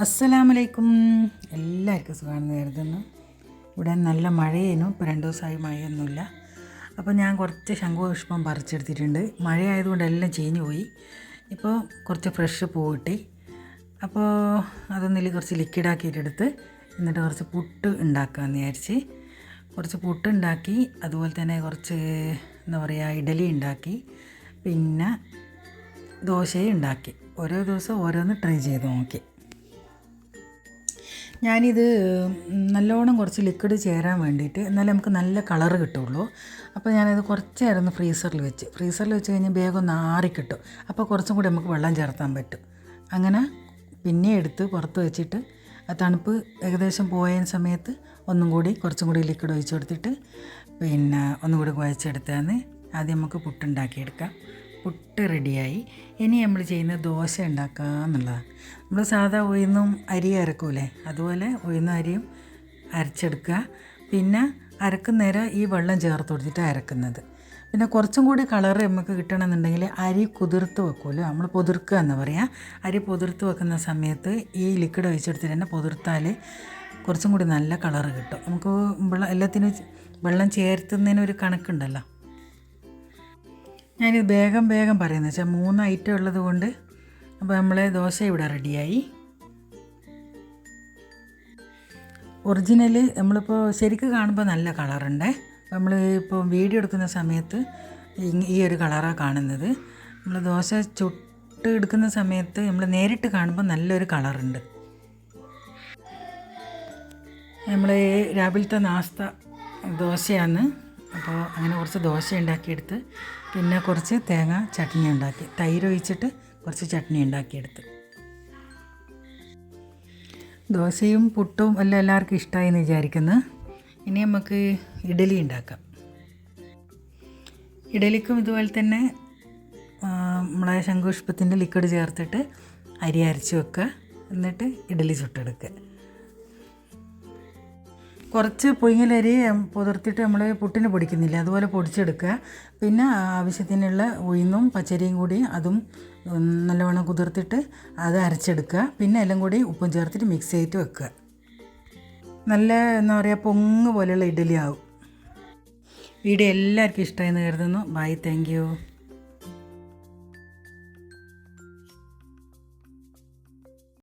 അസ്സലാമലൈക്കും. എല്ലാവർക്കും സുഖമാണെന്ന് കരുതുന്നു. ഇവിടെ നല്ല മഴയേനു. ഇപ്പോൾ രണ്ട് ദിവസമായി മഴയൊന്നുമില്ല. അപ്പോൾ ഞാൻ കുറച്ച് ശംഖുപുഷ്പം പറിച്ചെടുത്തിട്ടുണ്ട്. മഴയായതുകൊണ്ട് എല്ലാം ചീഞ്ഞു പോയി. ഇപ്പോൾ കുറച്ച് ഫ്രഷ് പൂ കിട്ടി. അപ്പോൾ അതൊന്നിൽ കുറച്ച് ലിക്വിഡാക്കിയിട്ടെടുത്ത് എന്നിട്ട് കുറച്ച് പുട്ട് ഉണ്ടാക്കാമെന്ന് വിചാരിച്ച്. കുറച്ച് പുട്ട് ഉണ്ടാക്കി അതുപോലെ തന്നെ കുറച്ച് എന്താ പറയുക ഇഡലി ഉണ്ടാക്കി പിന്നെ ദോശയും ഉണ്ടാക്കി. ഓരോ ദിവസം ഓരോന്ന് ട്രൈ ചെയ്ത് നോക്കി. ഞാനിത് നല്ലോണം കുറച്ച് ലിക്വിഡ് ചേരാൻ വേണ്ടിയിട്ട് എന്നാലേ നമുക്ക് നല്ല കളറ് കിട്ടുള്ളൂ. അപ്പോൾ ഞാനത് കുറച്ച് നേരം ഒന്ന് ഫ്രീസറിൽ വെച്ച്. ഫ്രീസറിൽ വെച്ച് കഴിഞ്ഞാൽ വേഗം ഒന്ന് ആറി കിട്ടും. അപ്പോൾ കുറച്ചും കൂടി നമുക്ക് വെള്ളം ചേർത്താൻ പറ്റും. അങ്ങനെ പിന്നെ എടുത്ത് പുറത്ത് വെച്ചിട്ട് ആ തണുപ്പ് ഏകദേശം പോയ സമയത്ത് ഒന്നും കൂടി കുറച്ചും കൂടി ലിക്വിഡ് ഒഴിച്ചു കൊടുത്തിട്ട് പിന്നെ ഒന്നും കൂടി കുഴച്ചെടുത്താന്ന് ആദ്യം നമുക്ക് പുട്ടുണ്ടാക്കിയെടുക്കാം. പുട്ട് റെഡിയായി. ഇനി നമ്മൾ ചെയ്യുന്ന ദോശ ഉണ്ടാക്കുക എന്നുള്ളതാണ് നമ്മൾ സാധാ ഉഴുന്നും അരി അരക്കൂലേ? അതുപോലെ ഉഴുന്നും അരിയും അരച്ചെടുക്കുക. പിന്നെ അരക്കുന്നേരം ഈ വെള്ളം ചേർത്ത് കൊടുത്തിട്ട് അരക്കുന്നത്. പിന്നെ കുറച്ചും കൂടി കളർ നമുക്ക് കിട്ടണമെന്നുണ്ടെങ്കിൽ അരി കുതിർത്ത് വെക്കുമല്ലോ നമ്മൾ പൊതിർക്കുക എന്ന് പറയാം. അരി പൊതിർത്ത് വെക്കുന്ന സമയത്ത് ഈ ലിക്വിഡ് ഒഴിച്ചെടുത്തിട്ട് തന്നെ പൊതിർത്താൽ കുറച്ചും കൂടി നല്ല കളർ കിട്ടും. നമുക്ക് എല്ലാത്തിനും വെള്ളം ചേർത്തുന്നതിന് ഒരു കണക്കുണ്ടല്ലോ? ഞാനിത് വേഗം വേഗം പറയുന്നത് വെച്ചാൽ മൂന്ന് ഐറ്റം ഉള്ളത് കൊണ്ട് അപ്പോൾ നമ്മളെ ദോശ ഇവിടെ റെഡിയായി. ഒറിജിനൽ നമ്മളിപ്പോൾ ശരിക്ക് കാണുമ്പോൾ നല്ല കളറുണ്ട്. നമ്മൾ ഇപ്പോൾ വീഡിയോ എടുക്കുന്ന സമയത്ത് ഈ ഒരു കളറാണ് കാണുന്നത്. നമ്മൾ ദോശ ചുട്ട് എടുക്കുന്ന സമയത്ത് നമ്മൾ നേരിട്ട് കാണുമ്പോൾ നല്ലൊരു കളറുണ്ട്. നമ്മൾ രാവിലത്തെ നാസ്ത ദോശയാണ്. അപ്പോൾ അങ്ങനെ കുറച്ച് ദോശ ഉണ്ടാക്കിയെടുത്ത് പിന്നെ കുറച്ച് തേങ്ങ ചട്നി ഉണ്ടാക്കി. തൈര് ഒഴിച്ചിട്ട് കുറച്ച് ചട്നി ഉണ്ടാക്കിയെടുത്ത്. ദോശയും പുട്ടും എല്ലാം എല്ലാവർക്കും ഇഷ്ടമായി എന്ന് വിചാരിക്കുന്നു. ഇനി നമുക്ക് ഇഡലി ഉണ്ടാക്കാം. ഇഡലിക്കും ഇതുപോലെ തന്നെ നമ്മളെ ശംഖുഷ്പത്തിന്റെ ലിക്വിഡ് ചേർത്തിട്ട് അരി അരച്ച് വെക്കുക. എന്നിട്ട് ഇഡലി ചുട്ടെടുക്കുക. കുറച്ച് പുഴുങ്ങലരി പുതിർത്തിട്ട് നമ്മൾ പുട്ടിന് പൊടിക്കുന്നില്ല അതുപോലെ പൊടിച്ചെടുക്കുക. പിന്നെ ആവശ്യത്തിനുള്ള ഉഴുന്നും പച്ചരിയും കൂടി അതും നല്ലവണ്ണം കുതിർത്തിട്ട് അത് അരച്ചെടുക്കുക. പിന്നെ എല്ലാം കൂടി ഉപ്പും ചേർത്തിട്ട് മിക്സ് ചെയ്തിട്ട് വെക്കുക. നല്ല എന്താ പറയുക പൊങ്ങ് പോലെയുള്ള ഇഡലി ആവും. വീഡിയോ എല്ലാവർക്കും ഇഷ്ടമായെന്ന് കരുതുന്നു. Bye thank